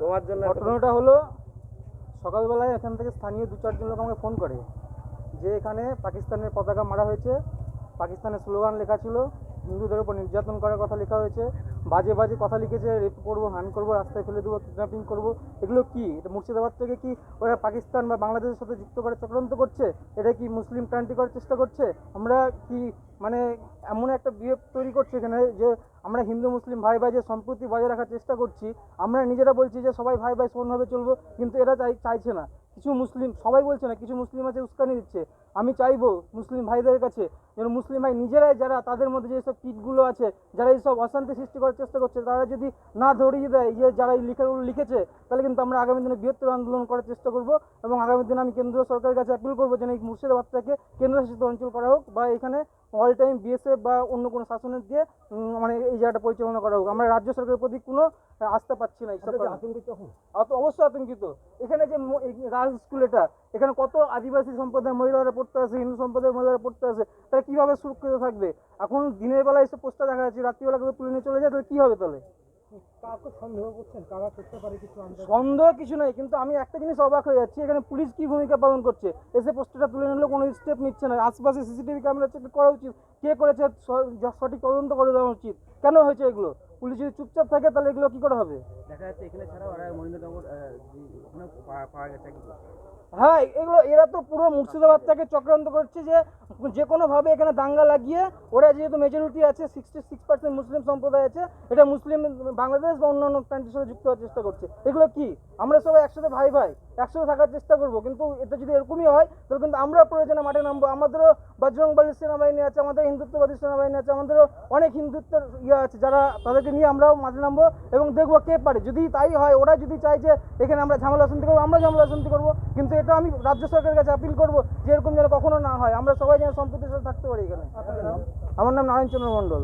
তোমার জন্য ঘটনাটা হলো সকালবেলায় এখান থেকে স্থানীয় দু চারজন লোক আমাকে ফোন করে যে এখানে পাকিস্তানের পতাকা মারা হয়েছে। পাকিস্তানের স্লোগান লেখা ছিল, হিন্দুদের উপর নির্যাতন করার কথা লেখা হয়েছে। বাজে বাজে কথা লিখেছে রেপ করব, হান করব, রাস্তায় ফেলে দেবো কিডন্যাপিং করব। এগুলো কি? এটা মুর্শিদাবাদ থেকে কি ওরা পাকিস্তান বা বাংলাদেশের সাথে যুক্ত করে চক্রান্ত করছে? এটা কি মুসলিম ক্রান্তি করার চেষ্টা করছে? আমরা কি মানে এমন একটা বিহেভ তৈরি করছে এখানে যে আমরা হিন্দু, মুসলিম ভাই ভাই যে সম্প্রতি বজায় রাখার চেষ্টা করছি, আমরা নিজেরা বলছি যে সবাই ভাই ভাই সমানভাবে চলবো, কিন্তু এরা চাই, চাইছে না। কিছু মুসলিম, সবাই বলছে না, কিছু মুসলিম আছে উস্কানি দিচ্ছে। আমি চাইব মুসলিম ভাইদের কাছে যেন মুসলিম ভাই নিজেরাই যারা তাদের মধ্যে যেসব কিটগুলো আছে যারা এইসব অশান্তি সৃষ্টি করার চেষ্টা করছে তারা যদি না ধরিয়ে দেয় যে যারা এই লেখাগুলো লিখেছে তাহলে কিন্তু আমরা আগামী দিনে বৃহত্তর আন্দোলন করার চেষ্টা করব এবং আগামী দিনে আমি কেন্দ্র সরকারের কাছে অ্যাপিল করব যেন এই মুর্শিদাবাদটাকে কেন্দ্রশাসিত অঞ্চল করা হোক বা এখানে অল টাইম বিএসএফ বা অন্য কোনো শাসনের দিয়ে মানে এই জায়গাটা পরিচালনা করা হোক। আমরা রাজ্য সরকারের প্রতি কোনো আস্থা পাচ্ছি না এইসব। অত অবশ্যই আতঙ্কিত এখানে যে গার্লস স্কুল এটা এখানে কত আদিবাসী সম্প্রদায়ের মহিলারা পড়তে আসে হিন্দু সম্প্রদায়ের মহিলারা পড়তে আসে তারা কীভাবে সুরক্ষিত থাকবে? এখন দিনের বেলা এসে পোস্টার দেখা যাচ্ছে রাত্রিবেলা কেউ তুলে নিয়ে চলে যায় তাহলে কি হবে তাহলে? সন্দেহ করছেন? কারা করতে পারে কিছু আন্দাজ? সন্দেহ কিছু নাই কিন্তু আমি একটা জিনিস অবাক হয়ে যাচ্ছি এখানে পুলিশ কি ভূমিকা পালন করছে? এসে পোস্টারটা তুলে নিলে কোনো স্টেপ নিচ্ছে না আশপাশে সিসিটিভি ক্যামেরা চেক করা উচিত কে করেছে সঠিক তদন্ত করে দেওয়া উচিত কেন হয়েছে এগুলো? পুলিশ যদি চুপচাপ থাকে তাহলে এগুলো কি করে হবে? দেখা যাচ্ছে এখানে মহেন্দ্রনগর ওখানে পাওয়া গেছে হ্যাঁ এগুলো, এরা তো পুরো মুর্শিদাবাদটাকে চক্রান্ত করছে যে যে কোনোভাবে এখানে দাঙ্গা লাগিয়ে ওরা যেহেতু মেজরিটি আছে সিক্সটি সিক্স পার্সেন্ট মুসলিম সম্প্রদায় আছে, এটা মুসলিম, বাংলাদেশ বা অন্যান্য কান্ট্রির সাথে যুক্ত হওয়ার চেষ্টা করছে। এগুলো কি? আমরা সবাই একসাথে ভাই ভাই, একসাথে থাকার চেষ্টা করব, কিন্তু এটা যদি এরকমই হয়, তাহলে কিন্তু আমরা প্রয়োজনে মাঠে নামবো। আমাদেরও বজরংবলী সেনাবাহিনী আছে, আমাদের হিন্দুত্ববাদী সেনাবাহিনী আছে, আমাদেরও অনেক হিন্দুত্বের ইয়ে আছে যারা তাদেরকে নিয়ে আমরাও মাঠে নামবো এবং দেখব কে পারে। যদি তাই হয়, ওরা যদি চায় যে এখানে আমরা ঝামেলা শান্তি করব, আমরা ঝামেলা শান্তি করব। কিন্তু এটা আমি রাজ্য সরকারের কাছে আপিল করব যে এরকম যেন কখনো না হয়। আমরা সবাই যেন সম্পত্তির সাথে থাকতে পারি এখানে। আমার নাম নারায়ণ চন্দ্র মণ্ডল।